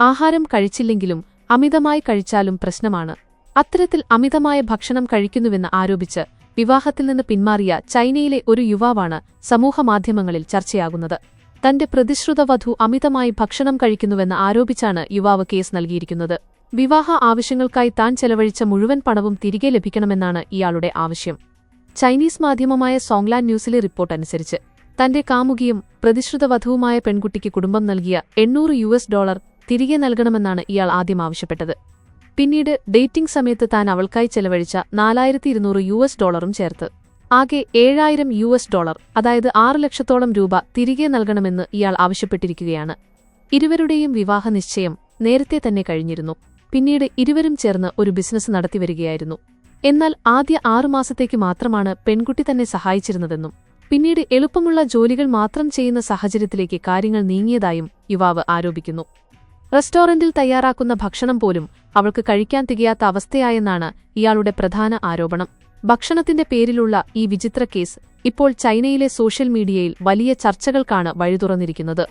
ആഹാരം കഴിച്ചില്ലെങ്കിലും അമിതമായി കഴിച്ചാലും പ്രശ്നമാണ്. അത്തരത്തിൽ അമിതമായ ഭക്ഷണം കഴിക്കുന്നുവെന്ന് ആരോപിച്ച് വിവാഹത്തിൽ നിന്ന് പിന്മാറിയ ചൈനയിലെ ഒരു യുവാവാണ് സമൂഹമാധ്യമങ്ങളിൽ ചർച്ചയാകുന്നത്. തന്റെ പ്രതിശ്രുത വധു അമിതമായി ഭക്ഷണം കഴിക്കുന്നുവെന്ന് ആരോപിച്ചാണ് യുവാവ് കേസ് നൽകിയിരിക്കുന്നത്. വിവാഹ ആവശ്യങ്ങൾക്കായി താൻ ചെലവഴിച്ച മുഴുവൻ പണവും തിരികെ ലഭിക്കണമെന്നാണ് ഇയാളുടെ ആവശ്യം. ചൈനീസ് മാധ്യമമായ സോങ്ലാൻ ന്യൂസിലെ റിപ്പോർട്ട് അനുസരിച്ച് തന്റെ കാമുകിയും പ്രതിശ്രുത വധുവുമായ പെൺകുട്ടിക്ക് കുടുംബം നൽകിയ എണ്ണൂറ് യുഎസ് ഡോളർ തിരികെ നൽകണമെന്നാണ് ഇയാൾ ആദ്യം ആവശ്യപ്പെട്ടത്. പിന്നീട് ഡേറ്റിംഗ് സമയത്ത് താൻ അവൾക്കായി ചെലവഴിച്ച നാലായിരത്തി ഇരുന്നൂറ് യു എസ് ഡോളറും ചേർത്ത്. ആകെ ഏഴായിരം യു എസ് ഡോളർ അതായത് ആറ് ലക്ഷത്തോളം രൂപ തിരികെ നൽകണമെന്ന് ഇയാൾ ആവശ്യപ്പെട്ടിരിക്കുകയാണ്. ഇരുവരുടെയും വിവാഹ നിശ്ചയം നേരത്തെ തന്നെ കഴിഞ്ഞിരുന്നു. പിന്നീട് ഇരുവരും ചേർന്ന് ഒരു ബിസിനസ് നടത്തിവരികയായിരുന്നു എന്നാൽ ആദ്യ ആറുമാസത്തേക്ക് മാത്രമാണ് പെൺകുട്ടി തന്നെ സഹായിച്ചിരുന്നതെന്നും പിന്നീട് എളുപ്പമുള്ള ജോലികൾ മാത്രം ചെയ്യുന്ന സാഹചര്യത്തിലേക്ക് കാര്യങ്ങൾ നീങ്ങിയതായും യുവാവ് ആരോപിക്കുന്നു. റെസ്റ്റോറന്റിൽ തയ്യാറാക്കുന്ന ഭക്ഷണം പോലും അവൾക്ക് കഴിക്കാൻ തികയാത്ത അവസ്ഥയായെന്നാണ് ഇയാളുടെ പ്രധാന ആരോപണം. ഭക്ഷണത്തിന്റെ പേരിലുള്ള ഈ വിചിത്ര കേസ് ഇപ്പോൾ ചൈനയിലെ സോഷ്യൽ മീഡിയയിൽ വലിയ ചർച്ചകൾക്കാണ് വഴിതുറന്നിരിക്കുന്നത്.